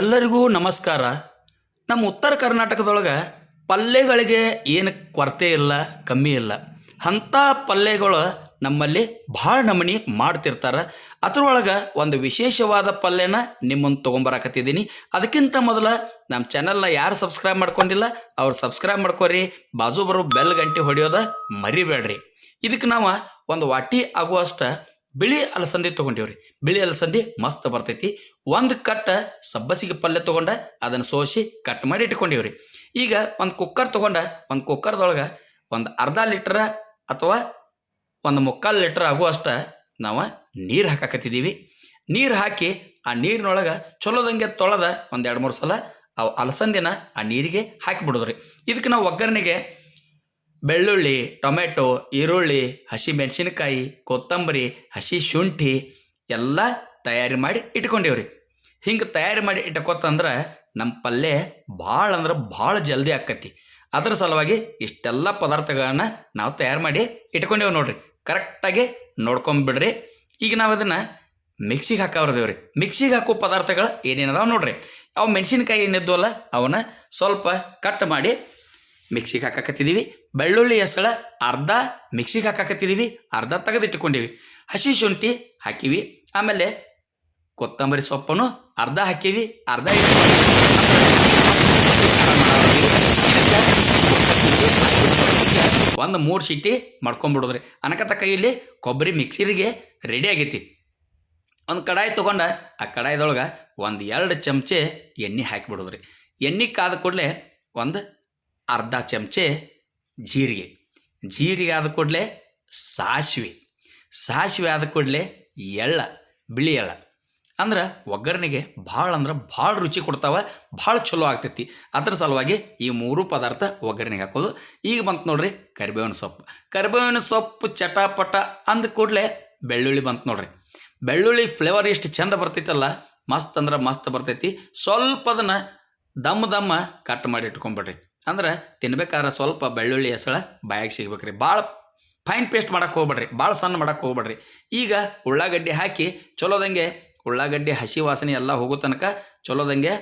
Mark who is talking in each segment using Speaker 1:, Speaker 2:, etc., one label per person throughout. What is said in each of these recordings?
Speaker 1: ಎಲ್ಲರಿಗೂ ನಮಸ್ಕಾರ. ನಮ್ಮ ಉತ್ತರ ಕರ್ನಾಟಕದೊಳಗೆ ಪಲ್ಯಗಳಿಗೆ ಏನು ಕೊರತೆ ಇಲ್ಲ, ಕಮ್ಮಿ ಇಲ್ಲ. ಅಂಥ ಪಲ್ಯಗಳು ನಮ್ಮಲ್ಲಿ ಭಾಳ ನಮೂನಿ ಮಾಡ್ತಿರ್ತಾರೆ. ಅದ್ರೊಳಗೆ ಒಂದು ವಿಶೇಷವಾದ ಪಲ್ಯನ ನಿಮ್ಮನ್ನು ತೊಗೊಂಬರಾಕತ್ತಿದ್ದೀನಿ. ಅದಕ್ಕಿಂತ ಮೊದಲು ನಮ್ಮ ಚಾನಲ್ನ ಯಾರು ಸಬ್ಸ್ಕ್ರೈಬ್ ಮಾಡ್ಕೊಂಡಿಲ್ಲ, ಅವ್ರು ಸಬ್ಸ್ಕ್ರೈಬ್ ಮಾಡ್ಕೊರಿ. ಬಾಜು ಬರೋ ಬೆಲ್ ಗಂಟೆ ಹೊಡೆಯೋದ ಮರಿಬೇಡ್ರಿ. ಇದಕ್ಕೆ ನಾವು ಒಂದು ವಾಟಿ ಆಗುವಷ್ಟು ಬಿಳಿ ಅಲಸಂದಿ ತೊಗೊಂಡೀವ್ರಿ. ಬಿಳಿ ಅಲಸಂದಿ ಮಸ್ತ್ ಬರ್ತೈತಿ. ಒಂದು ಕಟ್ಟ ಸಬ್ಬಸಿಗೆ ಪಲ್ಯ ತೊಗೊಂಡ ಅದನ್ನು ಸೋಸಿ ಕಟ್ ಮಾಡಿ ಇಟ್ಕೊಂಡೀವ್ರಿ. ಈಗ ಒಂದು ಕುಕ್ಕರ್ ತೊಗೊಂಡ, ಒಂದು ಕುಕ್ಕರ್ದೊಳಗೆ ಒಂದು ಅರ್ಧ ಲೀಟ್ರ ಅಥವಾ ಒಂದು ಮುಕ್ಕಾಲು ಲೀಟ್ರ್ ಆಗುವಷ್ಟು ನಾವು ನೀರು ಹಾಕಾಕತ್ತಿದ್ದೀವಿ ನೀರು ಹಾಕಿ ಆ ನೀರಿನೊಳಗೆ ಚಲೋದಂಗೆ ತೊಳೆದ ಒಂದು ಎರಡು ಮೂರು ಸಲ ಅವು ಅಲಸಂದಿನ ಆ ನೀರಿಗೆ ಹಾಕಿಬಿಡೋದ್ರಿ ಇದಕ್ಕೆ ನಾವು ಒಗ್ಗರಣೆಗೆ ಬೆಳ್ಳುಳ್ಳಿ, ಟೊಮೆಟೊ, ಈರುಳ್ಳಿ ಹಸಿ ಮೆಣಸಿನಕಾಯಿ ಕೊತ್ತಂಬರಿ, ಹಸಿ ಶುಂಠಿ ಎಲ್ಲ ತಯಾರಿ ಮಾಡಿ ಇಟ್ಕೊಂಡೇವ್ರಿ. ಹಿಂಗೆ ತಯಾರಿ ಮಾಡಿ ಇಟ್ಕೊತಂದ್ರೆ ನಮ್ಮ ಪಲ್ಯ ಭಾಳ ಅಂದ್ರೆ ಭಾಳ ಜಲ್ದಿ ಆಕ್ಕತಿ ಅದರ ಸಲುವಾಗಿ ಇಷ್ಟೆಲ್ಲ ಪದಾರ್ಥಗಳನ್ನು ನಾವು ತಯಾರು ಮಾಡಿ ಇಟ್ಕೊಂಡೇವು ನೋಡ್ರಿ. ಕರೆಕ್ಟಾಗಿ ನೋಡ್ಕೊಂಬಿಡ್ರಿ. ಈಗ ನಾವು ಅದನ್ನು ಮಿಕ್ಸಿಗೆ ಹಾಕವ್ರದೇವ್ರಿ. ಮಿಕ್ಸಿಗೆ ಹಾಕೋ ಪದಾರ್ಥಗಳು ಏನೇನದಾವೆ ನೋಡ್ರಿ. ಅವು ಮೆಣಸಿನಕಾಯಿ ಏನಿದ್ವಲ್ಲ, ಅವನ್ನ ಸ್ವಲ್ಪ ಕಟ್ ಮಾಡಿ ಮಿಕ್ಸಿಗೆ ಹಾಕಾಕತ್ತಿದ್ದೀವಿ ಬೆಳ್ಳುಳ್ಳಿ ಹೆಸಳ ಅರ್ಧ ಮಿಕ್ಸಿಗೆ ಹಾಕಾಕತ್ತಿದ್ದೀವಿ ಅರ್ಧ ತೆಗೆದಿಟ್ಟುಕೊಂಡಿವಿ. ಹಸಿ ಶುಂಠಿ ಹಾಕಿವಿ, ಆಮೇಲೆ ಕೊತ್ತಂಬರಿ ಸೊಪ್ಪನ್ನು ಅರ್ಧ ಹಾಕಿವಿ, ಅರ್ಧ ಒಂದು ಮೂರು ಸೀಟಿ ಮಾಡ್ಕೊಂಬಿಡೋದ್ರಿ ಅನಕತ್ತ ಕೈಯಲ್ಲಿ ಕೊಬ್ಬರಿ ಮಿಕ್ಸಿರಿಗೆ ರೆಡಿ ಆಗೈತಿ. ಒಂದು ಕಡಾಯಿ ತೊಗೊಂಡ ಆ ಕಡಾಯಿದೊಳಗೆ ಒಂದು ಎರಡು ಚಮಚೆ ಎಣ್ಣೆ ಹಾಕಿಬಿಡೋದ್ರಿ. ಎಣ್ಣೆ ಕಾದ ಕೂಡಲೇ ಒಂದು ಅರ್ಧ ಚಮಚೆ ಜೀರಿಗೆ. ಜೀರಿಗೆ ಆದ ಕೂಡಲೇ ಸಾಸಿವೆ. ಸಾಸಿವೆ ಆದ ಕೂಡಲೇ ಎಳ್ಳ, ಬಿಳಿ ಎಳ್ಳ. ಅಂದ್ರೆ ಒಗ್ಗರಣೆಗೆ ಭಾಳ ಅಂದ್ರೆ ಭಾಳ ರುಚಿ ಕೊಡ್ತಾವೆ, ಭಾಳ ಚಲೋ ಆಗ್ತೈತಿ. ಅದ್ರ ಸಲುವಾಗಿ ಈ ಮೂರು ಪದಾರ್ಥ ಒಗ್ಗರಣೆಗೆ ಹಾಕೋದು. ಈಗ ಬಂತು ನೋಡ್ರಿ ಕರಿಬೇವಿನ ಸೊಪ್ಪು. ಕರಿಬೇವಿನ ಸೊಪ್ಪು ಚಟಾಪಟ ಅಂದ ಕೂಡಲೇ ಬೆಳ್ಳುಳ್ಳಿ ಬಂತು ನೋಡ್ರಿ. ಬೆಳ್ಳುಳ್ಳಿ ಫ್ಲೇವರ್ ಎಷ್ಟು ಚಂದ ಬರ್ತೈತಲ್ಲ, ಮಸ್ತ್ ಅಂದ್ರೆ ಮಸ್ತ್ ಬರ್ತೈತಿ. ಸ್ವಲ್ಪ ಅದನ್ನು ದಮ್ ದಮ್ಮ ಕಟ್ ಮಾಡಿ ಇಟ್ಕೊಂಬಿಡ್ರಿ. ಅಂದ್ರೆ ತಿನ್ಬೇಕಾದ್ರೆ ಸ್ವಲ್ಪ ಬೆಳ್ಳುಳ್ಳಿ ಹೆಸಳ ಬಾಯಾಗಿ ಸಿಗ್ಬೇಕ್ರಿ. ಭಾಳ ಫೈನ್ ಪೇಸ್ಟ್ ಮಾಡಕ್ಕೆ ಹೋಗ್ಬೇಡ್ರಿ. ಭಾಳ ಸಣ್ಣ ಮಾಡೋಕೆ ಹೋಗ್ಬೇಡ್ರಿ. ಈಗ ಉಳ್ಳಾಗಡ್ಡಿ ಹಾಕಿ ಚಲೋದಂಗೆ ಉಳ್ಳಾಗಡ್ಡಿ, ಹಸಿ ವಾಸನೆ ಎಲ್ಲ ಹೋಗೋ ತನಕ ಚಲೋದಂಗೆ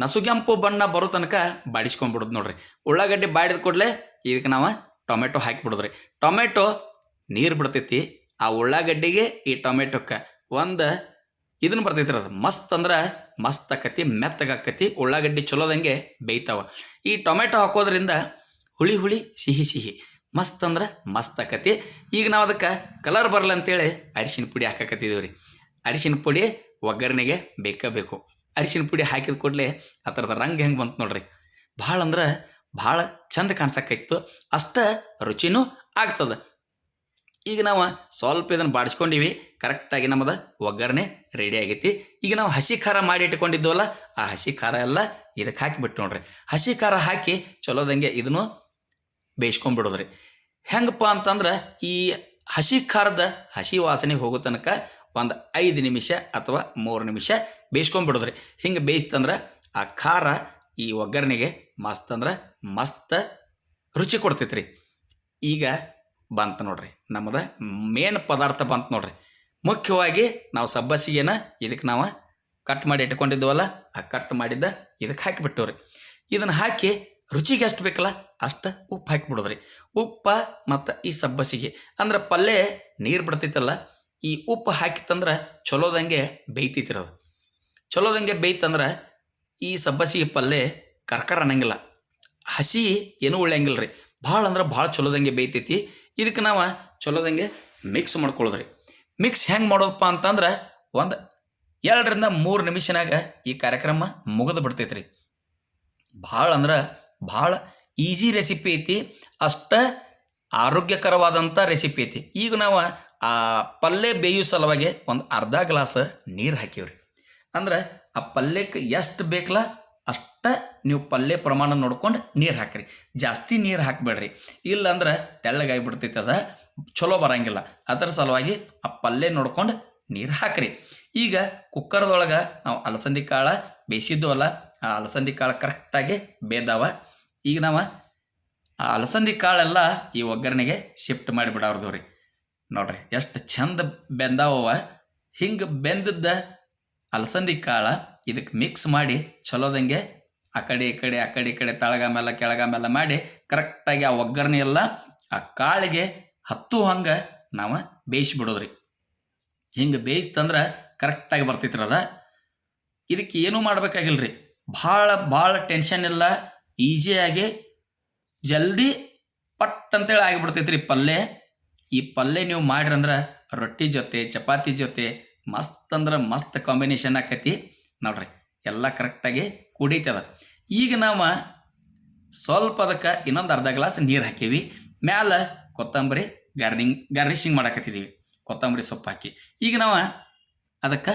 Speaker 1: ನಸುಗೆಂಪು, ಬಣ್ಣ ಬರೋ ತನಕ ಬಾಡಿಸ್ಕೊಂಡ್ಬಿಡೋದು ನೋಡ್ರಿ. ಉಳ್ಳಾಗಡ್ಡಿ ಬಾಡಿದ ಕೂಡಲೇ ಇದಕ್ಕೆ ನಾವು ಟೊಮೆಟೊ ಹಾಕಿಬಿಡೋದ್ರಿ ಟೊಮೆಟೊ ನೀರು ಬಿಡ್ತೈತಿ. ಆ ಉಳ್ಳಾಗಡ್ಡಿಗೆ ಈ ಟೊಮೆಟೊಕ್ಕೆ ಒಂದು ಇದನ್ನು ಬರ್ತೈತಿ ಅದು. ಮಸ್ತ್ ಅಂದ್ರೆ ಮಸ್ತ್ ಆಕತಿ ಮೆತ್ತಗಾಕತಿ, ಉಳ್ಳಾಗಡ್ಡಿ ಚಲೋದಂಗೆ ಬೇಯ್ತಾವ. ಈ ಟೊಮೆಟೊ ಹಾಕೋದ್ರಿಂದ ಹುಳಿ ಹುಳಿ, ಸಿಹಿ ಸಿಹಿ. ಮಸ್ತ್ ಅಂದ್ರೆ ಮಸ್ತ್ ಆಕತಿ ಈಗ ನಾವು ಅದಕ್ಕೆ ಕಲರ್ ಬರಲ್ಲ ಅಂತೇಳಿ ಅರಿಶಿನ ಪುಡಿ ಹಾಕಾಕತ್ತಿದ್ದೀವಿ ರೀ ಅರಿಶಿನ ಪುಡಿ ಒಗ್ಗರಣೆಗೆ ಬೇಕೇ ಬೇಕು ಅರಿಶಿನ ಪುಡಿ ಹಾಕಿದ ಕೂಡಲೇ ಆ ಥರದ ರಂಗ್ ಹೆಂಗೆ ಬಂತು ನೋಡ್ರಿ. ಭಾಳ ಅಂದ್ರೆ ಭಾಳ ಚಂದ ಕಾಣ್ಸಕ್ಕಾಯ್ತು ಅಷ್ಟ ರುಚಿನೂ ಆಗ್ತದೆ. ಈಗ ನಾವು ಸ್ವಲ್ಪ ಇದನ್ನು ಬಾಡಿಸ್ಕೊಂಡಿವಿ. ಕರೆಕ್ಟಾಗಿ ನಮ್ಮದು ಒಗ್ಗರಣೆ ರೆಡಿ ಆಗೈತಿ. ಈಗ ನಾವು ಹಸಿ ಖಾರ ಮಾಡಿ ಇಟ್ಕೊಂಡಿದ್ವಲ್ಲ ಆ ಹಸಿ ಖಾರ ಎಲ್ಲ ಇದಕ್ಕೆ ಹಾಕಿಬಿಟ್ಟು ನೋಡ್ರಿ. ಹಸಿ ಖಾರ ಹಾಕಿ ಚಲೋದಂಗೆ ಇದನ್ನು ಬೇಯಿಸ್ಕೊಂಡ್ಬಿಡೋದ್ರಿ. ಹೆಂಗಪ್ಪ ಅಂತಂದ್ರೆ ಈ ಹಸಿ ಖಾರದ ಹಸಿ ವಾಸನೆ ಹೋಗೋ ತನಕ ಒಂದು ಐದು ನಿಮಿಷ ಅಥವಾ ಮೂರು ನಿಮಿಷ ಬೇಯಿಸ್ಕೊಂಡ್ಬಿಡೋದ್ರಿ. ಹಿಂಗೆ ಬೇಯಿಸ್ತಂದ್ರೆ ಆ ಖಾರ ಈ ಒಗ್ಗರಣೆಗೆ ಮಸ್ತ್ ಅಂದ್ರೆ ಮಸ್ತ್ ರುಚಿ ಕೊಡ್ತೈತ್ರಿ. ಈಗ ಬಂತು ನೋಡ್ರಿ. ನಮ್ಮದು ಮೇನ್ ಪದಾರ್ಥ ಬಂತು ನೋಡ್ರಿ. ಮುಖ್ಯವಾಗಿ ನಾವು ಸಬ್ಬಸಿಗೆನ ಇದಕ್ಕೆ ನಾವು ಕಟ್ ಮಾಡಿ ಇಟ್ಕೊಂಡಿದ್ವಲ್ಲ, ಆ ಕಟ್ ಮಾಡಿದ್ದ ಇದಕ್ಕೆ ಹಾಕಿಬಿಟ್ಟವ್ರಿ. ಇದನ್ನು ಹಾಕಿ ರುಚಿಗೆ ಎಷ್ಟು ಬೇಕಲ್ಲ ಅಷ್ಟು ಉಪ್ಪು ಹಾಕಿಬಿಡೋದ್ರಿ. ಉಪ್ಪು ಮತ್ತು ಈ ಸಬ್ಬಸಿಗೆ. ಅಂದ್ರೆ ಪಲ್ಯ ನೀರು ಬಿಡ್ತೈತಲ್ಲ, ಈ ಉಪ್ಪು ಹಾಕಿತ್ತಂದ್ರೆ ಚಲೋದಂಗೆ ಬೇಯ್ತಿತ್ತಿರೋದು ಚಲೋದಂಗೆ ಬೇಯ್ತಂದ್ರೆ ಈ ಸಬ್ಬಸಿಗೆ ಪಲ್ಯ ಕರ್ಕರ ಅನ್ನಂಗಿಲ್ಲ. ಹಸಿ ಏನೂ ಉಳ್ಯಂಗಿಲ್ಲ ರೀ ಭಾಳ ಅಂದ್ರೆ ಭಾಳ ಚಲೋದಂಗೆ ಬೇಯ್ತೈತಿ. ಇದಕ್ಕೆ ನಾವು ಚಲೋದಂಗೆ ಮಿಕ್ಸ್ ಮಾಡ್ಕೊಳ್ಳೋದ್ರಿ ಮಿಕ್ಸ್ ಹೆಂಗೆ ಮಾಡೋದಪ್ಪ ಅಂತಂದ್ರೆ ಒಂದು ಎರಡರಿಂದ ಮೂರು ನಿಮಿಷನಾಗ ಈ ಕಾರ್ಯಕ್ರಮ ಮುಗಿದು ಬಿಡ್ತೈತ್ರಿ. ಭಾಳ ಅಂದ್ರೆ ಭಾಳ ಈಸಿ ರೆಸಿಪಿ ಐತಿ, ಅಷ್ಟ ಆರೋಗ್ಯಕರವಾದಂಥ ರೆಸಿಪಿ ಐತಿ. ಈಗ ನಾವು ಆ ಪಲ್ಯ ಬೇಯೋ ಸಲುವಾಗಿ ಒಂದು ಅರ್ಧ ಗ್ಲಾಸ್ ನೀರು ಹಾಕಿವ್ರಿ. ಅಂದ್ರೆ ಆ ಪಲ್ಯಕ್ಕೆ ಎಷ್ಟು ಬೇಕಲ್ಲ ಅಷ್ಟ ನೀವು ಪಲ್ಯ ಪ್ರಮಾಣ ನೋಡ್ಕೊಂಡು ನೀರು ಹಾಕ್ರಿ. ಜಾಸ್ತಿ ನೀರು ಹಾಕಬೇಡ್ರಿ. ಇಲ್ಲಾಂದ್ರೆ ತೆಳ್ಳಗಾಗಿಬಿಡ್ತೈತೆ ಅದು, ಚಲೋ ಬರಂಗಿಲ್ಲ. ಅದರ ಸಲುವಾಗಿ ಆ ಪಲ್ಯ ನೋಡ್ಕೊಂಡು ನೀರು ಹಾಕ್ರಿ. ಈಗ ಕುಕ್ಕರ್ದೊಳಗೆ ನಾವು ಅಲಸಂದಿ ಕಾಳು ಬೇಯಿಸಿದ್ದು ಅಲ್ಲ, ಆ ಅಲಸಂದಿ ಕಾಳು ಕರೆಕ್ಟಾಗಿ ಬೇದಾವ. ಈಗ ನಾವು ಆ ಅಲಸಂದಿ ಕಾಳೆಲ್ಲ ಈ ಒಗ್ಗರಣೆಗೆ ಶಿಫ್ಟ್ ಮಾಡಿಬಿಡೋರ್ದು ರೀ. ನೋಡ್ರಿ ಎಷ್ಟು ಚಂದ ಬೆಂದಾವ ಹಿಂಗೆ ಬೆಂದಿದ್ದ ಅಲಸಂದಿ ಕಾಳು ಇದಕ್ಕೆ ಮಿಕ್ಸ್ ಮಾಡಿ ಚಲೋದಂಗೆ ಆ ಕಡೆ ಈ ಕಡೆ, ಆ ಕಡೆ ಈ ಕಡೆ, ತಳಗ ಮೇಲೆ ಕೆಳಗ ಮೇಲೆ ಮಾಡಿ ಕರೆಕ್ಟಾಗಿ ಆ ಒಗ್ಗರಣೆ ಎಲ್ಲ ಆ ಕಾಳಿಗೆ ಹತ್ತು ಹಂಗೆ ನಾವು ಬೇಯಿಸಿ ಬಿಡೋದ್ರಿ ಹಿಂಗೆ ಬೇಯಿಸ್ತಂದ್ರೆ ಕರೆಕ್ಟಾಗಿ ಬರ್ತೈತ್ರಿ ಅದ. ಇದಕ್ಕೆ ಏನೂ ಮಾಡ್ಬೇಕಾಗಿಲ್ಲ ರೀ ಭಾಳ ಭಾಳ ಟೆನ್ಷನ್ ಇಲ್ಲ. ಈಸಿಯಾಗಿ ಜಲ್ದಿ ಪಟ್ ಅಂತೇಳಿ ಆಗಿಬಿಡ್ತೈತ್ರಿ ಪಲ್ಯ ಈ ಪಲ್ಯ ನೀವು ಮಾಡ್ರಂದ್ರೆ ರೊಟ್ಟಿ ಜೊತೆ, ಚಪಾತಿ ಜೊತೆ ಮಸ್ತ್ ಅಂದ್ರೆ ಮಸ್ತ್ ಕಾಂಬಿನೇಷನ್ ಆಕತಿ. ನೋಡ್ರಿ, ಎಲ್ಲ ಕರೆಕ್ಟಾಗಿ ಕುಡಿತದ. ಈಗ ನಾವು ಸ್ವಲ್ಪ ಅದಕ್ಕೆ ಇನ್ನೊಂದು ಅರ್ಧ ಗ್ಲಾಸ್ ನೀರು ಹಾಕೀವಿ. ಮ್ಯಾಲ ಕೊತ್ತಂಬರಿ ಗಾರ್ನಿಂಗ್ ಗಾರ್ನಿಷಿಂಗ್ ಮಾಡಾಕತ್ತಿದ್ದೀವಿ ಕೊತ್ತಂಬರಿ ಸೊಪ್ಪು ಹಾಕಿ. ಈಗ ನಾವು ಅದಕ್ಕೆ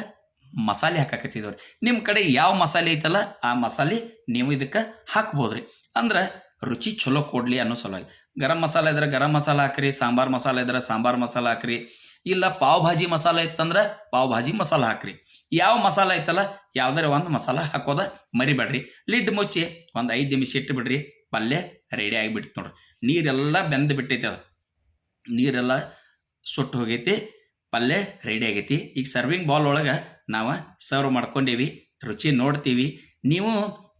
Speaker 1: ಮಸಾಲೆ ಹಾಕಾಕತ್ತಿದ್ದೀವಿ ನಿಮ್ಮ ಕಡೆ ಯಾವ ಮಸಾಲೆ ಐತಲ್ಲ, ಆ ಮಸಾಲೆ ನೀವು ಇದಕ್ಕೆ ಹಾಕ್ಬೋದ್ರಿ. ಅಂದ್ರೆ ರುಚಿ ಚಲೋ ಕೊಡಲಿ ಅನ್ನೋ ಸಲುವಾಗಿ. ಗರಂ ಮಸಾಲೆ ಇದ್ರೆ ಗರಂ ಮಸಾಲೆ ಹಾಕ್ರಿ, ಸಾಂಬಾರು ಮಸಾಲೆ ಇದ್ರೆ ಸಾಂಬಾರು ಮಸಾಲೆ ಹಾಕ್ರಿ. ಇಲ್ಲ ಪಾವ್ ಭಾಜಿ ಮಸಾಲ ಇತ್ತಂದ್ರೆ ಪಾವ್ ಭಾಜಿ ಮಸಾಲ ಹಾಕ್ರಿ. ಯಾವ ಮಸಾಲ ಐತಲ್ಲ, ಯಾವ್ದಾರ ಒಂದು ಮಸಾಲ ಹಾಕೋದ ಮರಿಬೇಡ್ರಿ. ಲಿಡ್ ಮುಚ್ಚಿ ಒಂದು ಐದು ನಿಮಿಷ ಇಟ್ಟು ಬಿಡ್ರಿ ಪಲ್ಯ ರೆಡಿ ಆಗಿಬಿಡ್ತು ನೋಡ್ರಿ. ನೀರೆಲ್ಲ ಬೆಂದು ಬಿಟ್ಟೈತೆ ಅದು. ನೀರೆಲ್ಲ ಸುಟ್ಟು ಹೋಗೈತಿ, ಪಲ್ಯ ರೆಡಿ ಆಗೈತಿ. ಈಗ ಸರ್ವಿಂಗ್ ಬೌಲ್ ಒಳಗೆ ನಾವು ಸರ್ವ್ ಮಾಡ್ಕೊಂಡೇವಿ, ರುಚಿ ನೋಡ್ತೀವಿ. ನೀವು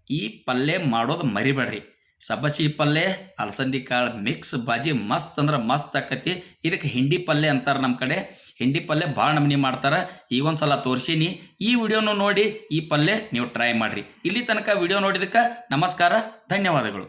Speaker 1: ಈ ಪಲ್ಯ ಮಾಡೋದು ಮರಿಬೇಡ್ರಿ. ಸಬ್ಬಸಿ ಪಲ್ಯ ಅಲಸಂದಿ ಕಾಳು ಮಿಕ್ಸ್ ಬಾಜಿ ಮಸ್ತ್ ಅಂದ್ರೆ ಮಸ್ತ್ ಆಕತಿ. ಇದಕ್ಕೆ ಹಿಂಡಿ ಪಲ್ಯ ಅಂತಾರೆ ನಮ್ಮ ಕಡೆ. ಹಿಂಡಿ ಪಲ್ಯ ಭಾಳ ನಮ್ನಿ ಮಾಡ್ತಾರೆ. ಈ ಒಂದು ಸಲ ತೋರಿಸೀನಿ. ಈ ವಿಡಿಯೋನು ನೋಡಿ ಈ ಪಲ್ಯ ನೀವು ಟ್ರೈ ಮಾಡಿರಿ. ಇಲ್ಲಿ ತನಕ ವಿಡಿಯೋ ನೋಡಿದಕ್ಕೆ ನಮಸ್ಕಾರ, ಧನ್ಯವಾದಗಳು.